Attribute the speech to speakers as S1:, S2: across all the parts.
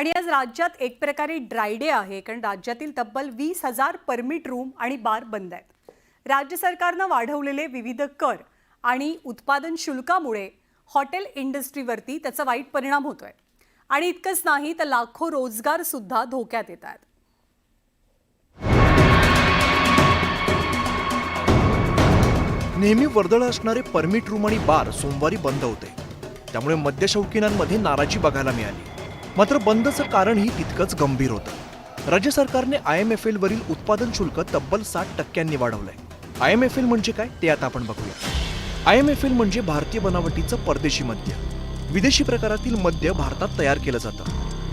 S1: आणि आज राज्यात एक प्रकारे ड्रायडे आहे कारण राज्यातील तब्बल वीस हजार परमिट रूम आणि बार बंद आहेत. राज्य सरकारनं वाढवलेले विविध कर आणि उत्पादन शुल्कामुळे हॉटेल इंडस्ट्रीवरती त्याचा वाईट परिणाम होतोय. आणि इतकंच नाही तर लाखो रोजगार सुद्धा धोक्यात येत आहेत.
S2: नेहमी वर्दळ असणारे परमिट रूम आणि बार सोमवारी बंद होते. त्यामुळे मद्यशौकीनांमध्ये नाराजी बघायला मिळाली. मात्र बंदचं कारणही तितकंच गंभीर होतं. राज्य सरकारने आय एम एफ एलवरील उत्पादन शुल्क तब्बल साठ टक्क्यांनी वाढवलंय. आय एम एफ एल म्हणजे काय ते आता आपण बघूया. आय एम एफ एल म्हणजे भारतीय बनावटीचं परदेशी मद्य. विदेशी प्रकारातील मद्य भारतात तयार केलं जातं.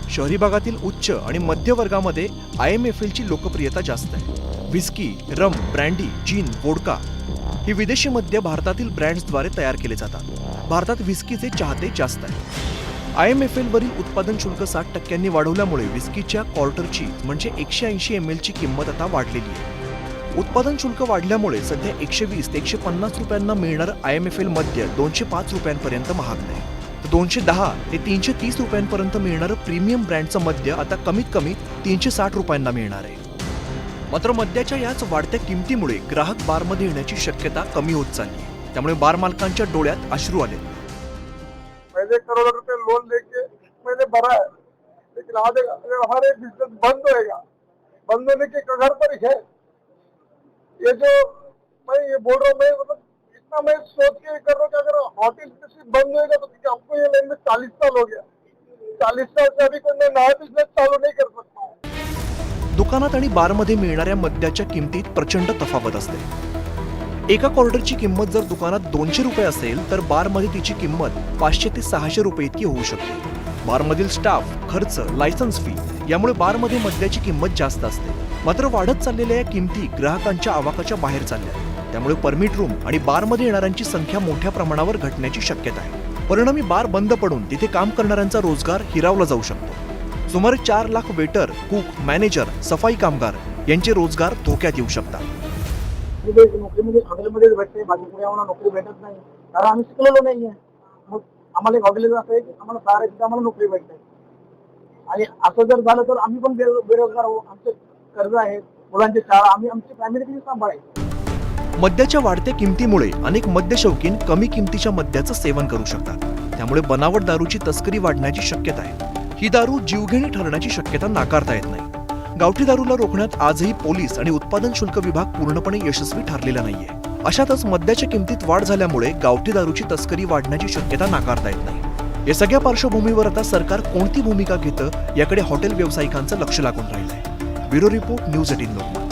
S2: शहरी भागातील उच्च आणि मध्य वर्गामध्ये आय एम एफ एलची लोकप्रियता जास्त आहे. Whisky rum brandy gin vodka ही विदेशी मद्य भारतातील ब्रँड्सद्वारे तयार केले जातात. भारतात विस्कीचे चाहते जास्त आहेत आय एम एफ एलवरील उत्पादन शुल्क साठ टक्क्यांनी वाढवल्यामुळे विस्कीच्या क्वार्टरची म्हणजे एकशे ऐंशी एम एलची किंमत आता वाढलेली आहे. उत्पादन शुल्क वाढल्यामुळे सध्या एकशे वीस ते एकशे पन्नास रुपयांना मिळणार आय एम एफ एल मद्य दोनशे पाच रुपयांपर्यंत महागलंय तर दोनशे दहा ते तीनशे तीस रुपयांपर्यंत मिळणारं प्रीमियम ब्रँडचं मद्य आता कमीत कमी तीनशे साठ रुपयांना मिळणार आहे. मात्र मद्याच्या याच वाढत्या किमतीमुळे ग्राहक बारमध्ये येण्याची शक्यता कमी होत चालली त्यामुळे बार मालकांच्या डोळ्यात अश्रू आले
S3: पहले करोड़ रुपए लोन लेके मैंने भरा है। लेकिन आज अगर हमारे बिजनेस बंद होएगा बंद होने के कगार पर है ये जो मैं ये बोल रहा हूँ मैं मतलब इतना मैं सोच के कर रहा हूँ कि अगर होटल इंडस्ट्री बंद होएगा तो क्योंकि हमको ये लाइन में चालीस साल हो गया। चालीस साल से अभी कोई मैं नया बिजनेस चालू नहीं कर सकता
S2: दुकानात आणि बारमध्ये मिळणाऱ्या मद्याच्या किमतीत प्रचंड तफावत असते. एका कॉर्डरची किंमत जर दुकानात दोनशे रुपये असेल तर बारमध्ये तिची किंमत पाचशे ते सहाशे रुपये इतकी होऊ शकते. बारमधील स्टाफ खर्च लायसन्स फी यामुळे बारमध्ये मद्याची किंमत जास्त असते. मात्र वाढत चाललेल्या या किमती ग्राहकांच्या आवाकाच्या बाहेर चालल्या त्यामुळे परमिट रूम आणि बारमध्ये येणाऱ्यांची संख्या मोठ्या प्रमाणावर घटण्याची शक्यता आहे. परिणामी बार बंद पडून तिथे काम करणाऱ्यांचा रोजगार हिरावला जाऊ शकतो. सुमारे चार लाख वेटर कुक मॅनेजर सफाई कामगार यांचे रोजगार धोक्यात येऊ शकतात.
S3: नोकरी नोकरीमध्ये हॉटेलमध्येच भेटते बाकी आम्हाला नोकरी भेटत नाही. कारण आम्ही शिकलेलो नाहीये. मग आम्हाला एक हॉटेल असं आहे की आम्हाला सहा तिथे आम्हाला नोकरी भेटते. आणि असं जर झालं तर आम्ही पण बेरो- बेरोजगार आहोत. आमचे कर्ज आहेत मुलांची शाळा आम्ही आमची फॅमिली कशी सांभाळायची
S2: मद्याच्या वाढत्या किमतीमुळे अनेक मद्यशौकीन कमी किमतीच्या मद्याचं सेवन करू शकतात. त्यामुळे बनावट दारूची तस्करी वाढण्याची शक्यता आहे. ही दारू जीवघेणी ठरण्याची शक्यता नाकारता येत नाही. गावठी दारूला रोखण्यात आजही पोलीस आणि उत्पादन शुल्क विभाग पूर्णपणे यशस्वी ठरलेला नाहीये. अशातच मद्याच्या किमतीत वाढ झाल्यामुळे गावठी दारूची तस्करी वाढण्याची शक्यता नाकारता येत नाही. या सगळ्या पार्श्वभूमीवर आता सरकार कोणती भूमिका घेतं याकडे हॉटेल व्यावसायिकांचं लक्ष लागून राहिलंय. Bureau report news eighteen Lokmat.